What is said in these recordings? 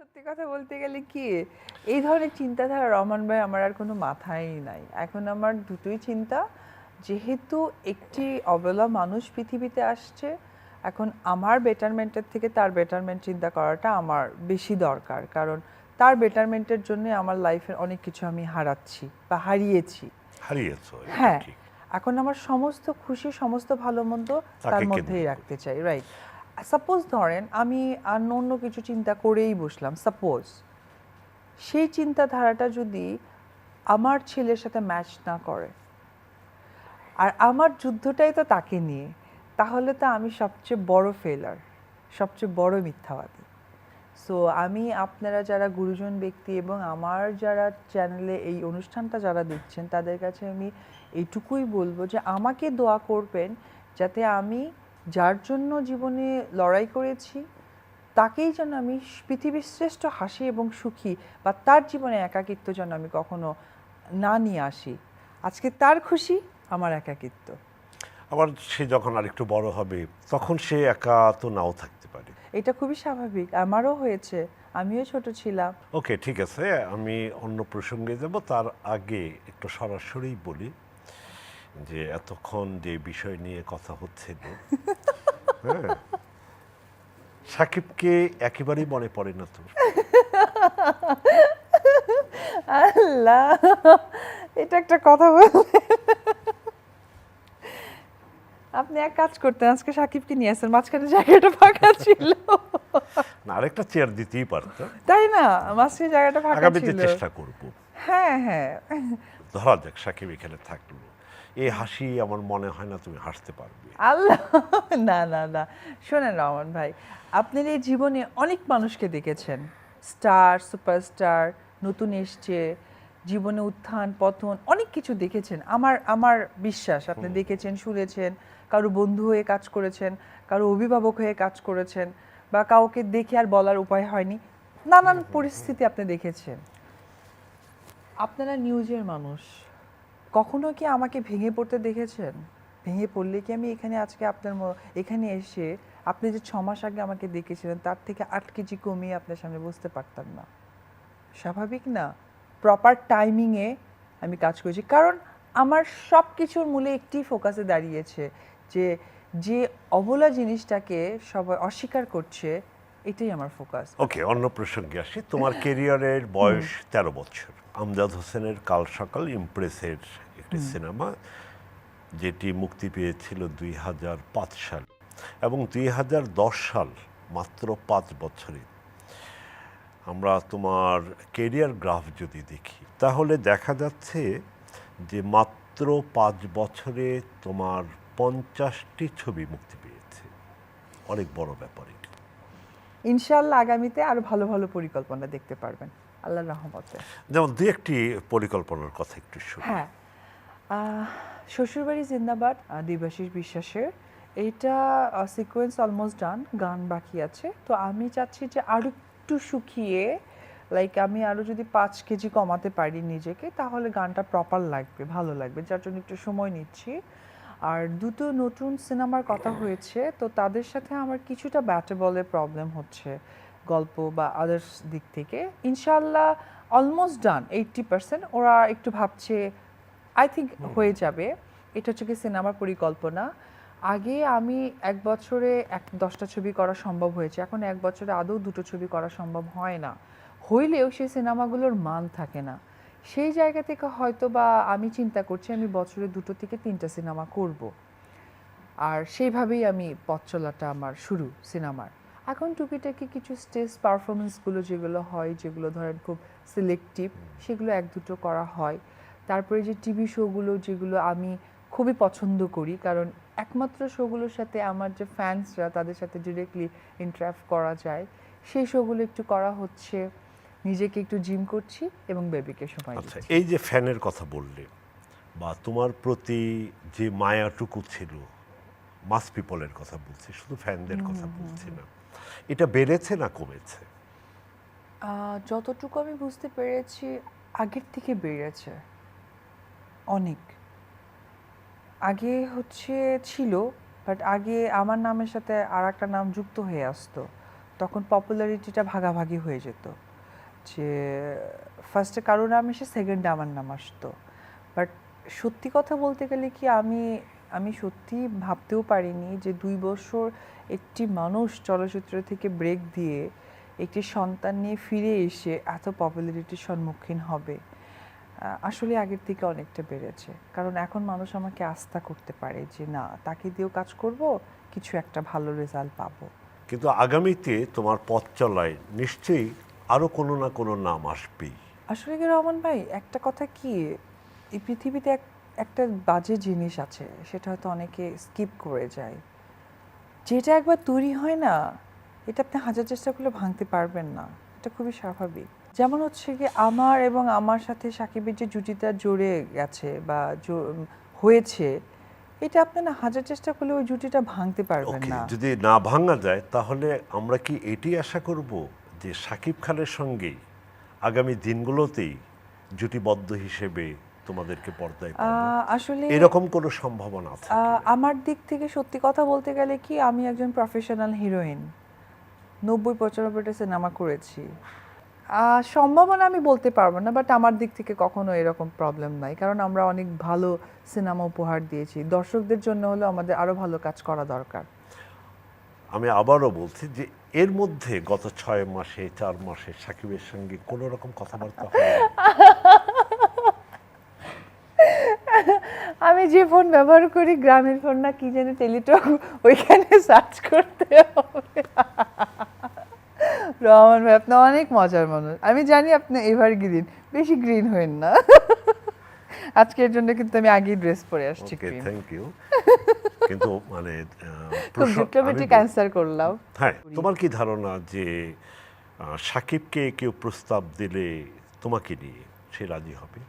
সত্যি কথা বলতে গেলে কি এই ধরনের চিন্তাধারা রহমান ভাই আমার আর কোনো মাথায় নাই। এখন আমার দুটোই চিন্তা যেহেতু একটি অবলা মানুষ পৃথিবীতে আসছে এখন আমার বেটারমেন্টের থেকে তার বেটারমেন্ট চিন্তা করাটা আমার বেশি দরকার। কারণ তার বেটারমেন্টের জন্য আমার লাইফের অনেক কিছু আমি হারাচ্ছি বা হারিয়েছি। হারিয়েছো হ্যাঁ এখন আমার সমস্ত খুশি সমস্ত ভালো মন্দ তার মধ্যেই রাখতে চাই রাইট সাপোজ ধরেন আমি আর অন্য কিছু চিন্তা করেই বসলাম সাপোজ সেই চিন্তাধারাটা যদি আমার ছেলের সাথে ম্যাচ না করে আর আমার যুদ্ধটাই তো তাকে নিয়ে, তাহলে তো আমি সবচেয়ে বড় ফেলার সবচেয়ে বড় মিথ্যাবাদী। সো আমি আপনারা যারা গুরুজন ব্যক্তি এবং আমার যারা চ্যানেলে এই অনুষ্ঠানটা যারা দেখছেন, তাদের কাছে আমি এইটুকুই বলব যে আমাকে দোয়া করবেন যাতে আমি যার জন্য জীবনে লড়াই করেছি তাকেই যেন আমি পৃথিবীর শ্রেষ্ঠ হাসি এবং সুখী বা তার জীবনে একাকিত্ব যেন আমি কখনো না নিয়ে আসি। আজকে তার খুশি আমার একাকিত্ব। আবার সে যখন আরেকটু বড় হবে তখন সে একা তো নাও থাকতে পারে। এটা খুবই স্বাভাবিক। আমারও হয়েছে। আমিও ছোট ছিলাম। ওকে ঠিক আছে। আমি অন্য প্রসঙ্গে যাব। তার আগে একটু সরাসরি বলি যে এতক্ষণ যে বিষয় নিয়ে কথা হচ্ছে হ্যাঁ সাকিবকে একেবারেই মনে পড়ে না তোর। আল্লাহ এটা একটা কথা বললেন। আপনি এক কাজ করতেন আজকে সাকিবকে নিয়ে আসেন মাঝখানে জায়গাটা ফাঁকা ছিল। না আরেকটা চেয়ার দিতেই পারতো তাই না? মাঝখানে জায়গাটা ফাঁকা আগামীতে ছিল। চেষ্টা করব। হ্যাঁ হ্যাঁ। ধরা যাক সাকিব এখানে থাকল। এই হাসি আমার মনে হয় না তুমি হাসতে পারবে। আল্লাহ না না না। শোনেন রহমান ভাই আপনার এই জীবনে অনেক মানুষকে দেখেছেন। স্টার সুপারস্টার নতুন এসছে জীবনে উত্থান পতন অনেক কিছু দেখেছেন। আমার আমার বিশ্বাস আপনি দেখেছেন শুনেছেন কারও বন্ধু হয়ে কাজ করেছেন কারও অভিভাবক হয়ে কাজ করেছেন বা কাউকে দেখে আর বলার উপায় হয়নি। নানান পরিস্থিতি আপনি দেখেছেন। আপনারা নিউজের মানুষ। কখনো কি আমাকে ভেঙে পড়তে দেখেছেন? ভেঙে পড়লে কি আমি এখানে আজকে আপনার এখানে এসে আপনি যে ছ মাস আগে আমাকে দেখেছিলেন তার থেকে আট কেজি কমিয়ে আপনার সামনে বসতে পারতাম না। স্বাভাবিক না? প্রপার টাইমিংয়ে আমি কাজ করেছি। কারণ আমার সব কিছুর মূলে একটি ফোকাসে দাঁড়িয়েছে যে যে অবলা জিনিসটাকে সবাই অস্বীকার করছে এটাই আমার ফোকাস ওকে অন্য প্রসঙ্গে আসি তোমার কেরিয়ারের বয়স তেরো বছর। আমজাদ হোসেনের কাল সকাল ইমপ্রেসের একটি সিনেমা যেটি মুক্তি পেয়েছিল দুই হাজার পাঁচ সাল এবং দুই হাজার দশ সাল মাত্র পাঁচ বছরে। আমরা তোমার কেরিয়ার গ্রাফ যদি দেখি তাহলে দেখা যাচ্ছে যে মাত্র পাঁচ বছরে তোমার পঞ্চাশটি ছবি মুক্তি পেয়েছে। অনেক বড় ব্যাপার এটা। ইনশাল্লাহ আগামীতে আরও ভালো ভালো পরিকল্পনা দেখতে পারবেন। আল্লাহর রহমতে। যেমন দু একটি পরিকল্পনার কথা একটু শুনি। হ্যাঁ। শ্বশুরবাড়ি জিন্দাবাদ দেবাশিস বিশ্বাসের। এইটা সিকোয়েন্স অলমোস্ট ডান গান বাকি আছে। তো আমি চাচ্ছি যে আরও একটু শুকিয়ে লাইক আমি আরও যদি পাঁচ কেজি কমাতে পারি নিজেকে তাহলে গানটা প্রপার লাগবে ভালো লাগবে যার জন্য একটু সময় নিচ্ছি। আর দুটো নতুন সিনেমার কথা হয়েছে তো তাদের সাথে আমার কিছুটা ব্যাটে বলে প্রবলেম হচ্ছে। গল্প বা আদার্স দিক থেকে ইনশাল্লাহ অলমোস্ট ডান এইটটি পার্সেন্ট ওরা একটু ভাবছে আই থিঙ্ক হয়ে যাবে। এটা হচ্ছে কি সিনেমার পরিকল্পনা। আগে আমি এক বছরে এক দশটা ছবি করা সম্ভব হয়েছে। এখন এক বছরে আদৌ দুটো ছবি করা সম্ভব হয় না। হইলেও সেই সিনেমাগুলোর মান থাকে না। সেই জায়গা থেকে হয়তো বা আমি চিন্তা করছি আমি বছরে দুটো থেকে তিনটা সিনেমা করব। আর সেইভাবেই আমি পথ চলাটা আমার শুরু সিনেমার এখন টুকিটাকি কিছু স্টেজ পারফরমেন্সগুলো যেগুলো হয় যেগুলো ধরেন খুব সিলেক্টিভ সেগুলো এক দুটো করা হয়। তারপরে যে টিভি শোগুলো যেগুলো আমি খুবই পছন্দ করি কারণ একমাত্র শোগুলোর সাথে আমার যে ফ্যান্সরা তাদের সাথে ডিরেক্টলি ইন্টারাক্ট করা যায়। সেই শোগুলো একটু করা হচ্ছে নিজেকে একটু জিম করছি এবং বেবিকে সময় আচ্ছা এই যে ফ্যানের কথা বললে বা তোমার প্রতি যে মায়াটুকু ছিল মাস পিপলের কথা বলছি শুধু ফ্যানদের কথা বলছি না। এটা বেড়েছে না কমেছে? যতটুকু আমি বুঝতে পেরেছি, আগের থেকে বেড়েছে। অনেক। আগে হচ্ছে ছিল বাট আগে আমার নামের সাথে আর একটা নাম যুক্ত হয়ে আসতো। তখন পপুলারিটিটা ভাগাভাগি হয়ে যেত। যে ফার্স্টে কারও নাম এসে সেকেন্ডে আমার নাম আসতো। বাট সত্যি কথা বলতে গেলে কি আমি আমি সত্যি ভাবতেও পারিনি যে দুই বছর একটি মানুষ চলচ্চিত্র থেকে ব্রেক দিয়ে একটি সন্তান নিয়ে ফিরে এসে এত পপুলারিটির সম্মুখীন হবে। আসলে আগের থেকে অনেকটা বেড়েছে। কারণ এখন মানুষ আমাকে আস্থা করতে পারে যে না তাকে দিয়েও কাজ করব কিছু একটা ভালো রেজাল্ট পাবো। কিন্তু আগামীতে তোমার পথ চলায় নিশ্চয়ই আরও কোনো না কোনো নাম আসবেই। আসলে কি রহমান ভাই একটা কথা কি? এই পৃথিবীতে এক একটা বাজে জিনিস আছে সেটা হয়তো অনেকে স্কিপ করে যায়। যেটা একবার তৈরি হয় না এটা আপনি হাজার চেষ্টা করলে ভাঙতে পারবেন না। এটা খুবই স্বাভাবিক। যেমন হচ্ছে কি আমার এবং আমার সাথে সাকিবের যে জুটিটা জুড়ে গেছে বা হয়েছে এটা আপনি না হাজার চেষ্টা করলে ওই জুটিটা ভাঙতে পারবেন না। যদি না ভাঙা যায় তাহলে আমরা কি এটি আশা করব যে সাকিব খানের সঙ্গেই আগামী দিনগুলোতেই জুটিবদ্ধ হিসেবে তোমাদেরকে পর্দায় আসলে এরকম কোনো সম্ভাবনা আছে আমার দিক থেকে সত্যি কথা বলতে গেলে কি আমি একজন প্রফেশনাল হিরোইন নব্বই পঁচানব্বইটা সিনেমা করেছি। সম্ভাবনা আমি বলতে পারব না বাট আমার দিক থেকে কখনো এরকম প্রবলেম নাই। কারণ আমরা অনেক ভালো সিনেমা উপহার দিয়েছি। দর্শকদের জন্য হলো আমাদের আরও ভালো কাজ করা দরকার। আমি আবারও বলছি যে এর মধ্যে গত ছয় মাসে চার মাসে সাকিবের সঙ্গে কোনো রকম কথাবার্তা আমি যে ফোন ব্যবহার করি গ্রামের ফোন না কি জানি টেলিটক ওইখানে সার্চ করতে হবে। রহমান ভাই আপনি অনেক মজার মানুষ। আমি জানি আপনি এভার গ্রিন বেশি গ্রিন হইন না। আজকের জন্য কিন্তু আমি আগেই ড্রেস পরে আসছি ওকে থ্যাংক ইউ কিন্তু মানে খুব অ্যান্সার করলাম। হ্যাঁ তোমার কি ধারণা যে সাকিবকে কেউ প্রস্তাব দিলে তোমাকে নিয়ে সে রাজি হবে?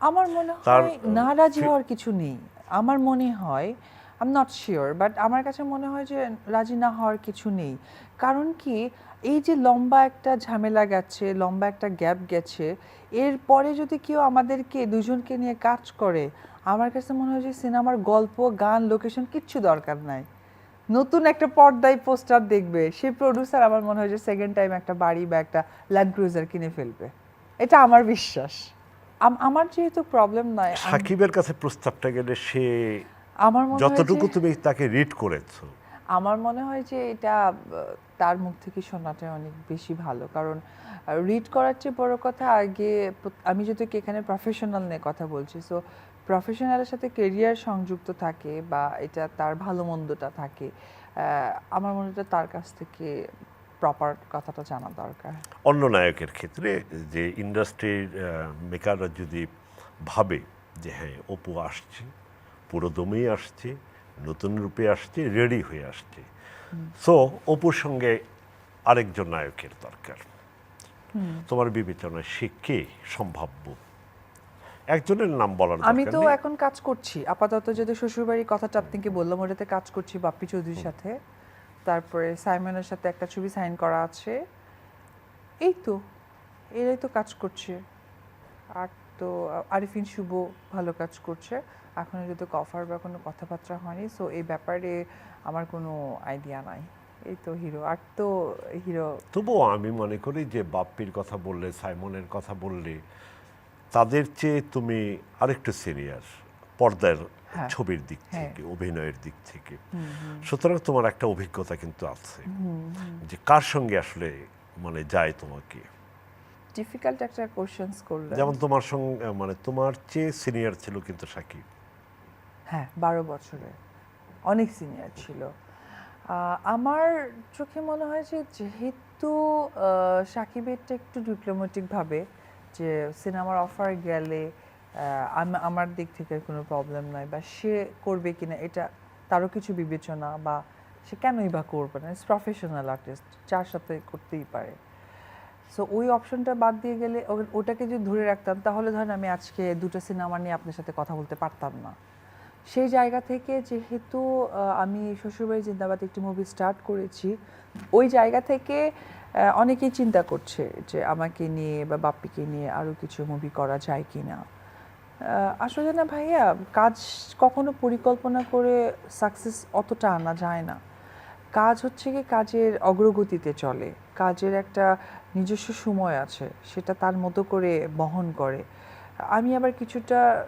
আমার মনে হয় আহ, না রাজি হওয়ার কিছু নেই। আমার মনে হয় I am not sure but আমার কাছে মনে হয় যে রাজি না হওয়ার কিছু নেই। কারণ কি এই যে লম্বা একটা ঝামেলা গেছে লম্বা একটা গ্যাপ গেছে এরপরে যদি কেউ আমাদেরকে দুজনকে নিয়ে কাজ করে আমার কাছে মনে হয় যে সিনেমার গল্প গান লোকেশন কিচ্ছু দরকার নাই। নতুন একটা পর্দায় পোস্টার দেখবে সেই প্রডিউসার আমার মনে হয় যে সেকেন্ড টাইম একটা বাড়ি বা একটা ল্যান্ড ক্রুজার কিনে ফেলবে। এটা আমার বিশ্বাস। আমার যেহেতু প্রবলেম নয় সাকিবের কাছে প্রস্তাবটা গেলে সে আমার মনে হয় যতটুকু তুমি তাকে রিড করেছ। আমার মনে হয় যে এটা তার মুখ থেকে শোনাটা অনেক বেশি ভালো। কারণ রিড করার চেয়ে বড় কথা আগে আমি যেহেতু কি এখানে প্রফেশনাল নিয়ে কথা বলছি সো প্রফেশনালের সাথে কেরিয়ার সংযুক্ত থাকে বা এটা তার ভালো মন্দটা থাকে আমার মনে হয় তার কাছ থেকে প্রপার কথাটা জানা দরকার। অন্য নায়কের ক্ষেত্রে যে ইন্ডাস্ট্রির মেকাররা যদি ভাবে যে হ্যাঁ অপু আসছে পুরো দমেই আসছে নতুন রূপে আসছে রেডি হয়ে আসছে। সো অপুর সঙ্গে আরেকজন নায়কের দরকার। তোমার বিবেচনায় সে কে সম্ভাব্য? একজনের নাম বলার আমি তো এখন কাজ করছি। আপাতত যদি শ্বশুরবাড়ির কথাটা আপনাকে বললাম ওটাতে কাজ করছি বাপ্পি চৌধুরীর সাথে। তারপরে সাইমনের সাথে একটা ছবি সাইন করা আছে। এই তো, এরাই তো কাজ করছে। আর তো, আরিফিন, শুভ ভালো কাজ করছে। এখনও যদি কফার বা কোনো কথাবার্তা হয়নি সো এই ব্যাপারে আমার কোনো আইডিয়া নাই। এই তো হিরো। আর তো হিরো তবুও আমি মনে করি যে বাপ্পির কথা বললে, সাইমনের কথা বললে, তাদের চেয়ে তুমি আরেকটু সিনিয়র পর্দার হ্যাঁ। ছবির দিক হ্যাঁ। থেকে অভিনয়ের দিক থেকে। সুতরাং তোমার একটা অভিজ্ঞতা কিন্তু আছে। যে কার সঙ্গে আসলে মানে যায় তোমাকে? ডিফিকাল্ট একটা কোশ্চেন্স করলে যেমন তোমার সঙ্গে মানে তোমার চেয়ে সিনিয়র ছিল কিন্তু সাকিব। হ্যাঁ বারো বছরে অনেক সিনিয়র ছিল। আমার চোখে মনে হয় যে যেহেতু সাকিবেরটা একটু ডিপ্লোমেটিক ভাবে যে সিনেমার অফার গেলে আমার দিক থেকে কোনো প্রবলেম নয় বা সে করবে কিনা এটা তারও কিছু বিবেচনা বা সে কেনই বা করবে না? প্রফেশনাল আর্টিস্ট যার সাথে করতেই পারে। সো ওই অপশনটা বাদ দিয়ে গেলে ওটাকে যদি ধরে রাখতাম, তাহলে ধরেন আমি আজকে দুটো সিনেমা নিয়ে আপনার সাথে কথা বলতে পারতাম না। সেই জায়গা থেকে যেহেতু আমি শ্বশুরবাড়ি জিন্দাবাদ একটি মুভি স্টার্ট করেছি, ওই জায়গা থেকে অনেকেই চিন্তা করছে যে আমাকে নিয়ে বা বাপ্পিকে নিয়ে আরও কিছু মুভি করা যায় কি না আসলে না ভাইয়া, কাজ কখনো পরিকল্পনা করে সাকসেস অতটা আনা যায় না। কাজ হচ্ছে কি কাজের অগ্রগতিতে চলে। কাজের একটা নিজস্ব সময় আছে, সেটা তার মতো করে বহন করে। আমি আবার কিছুটা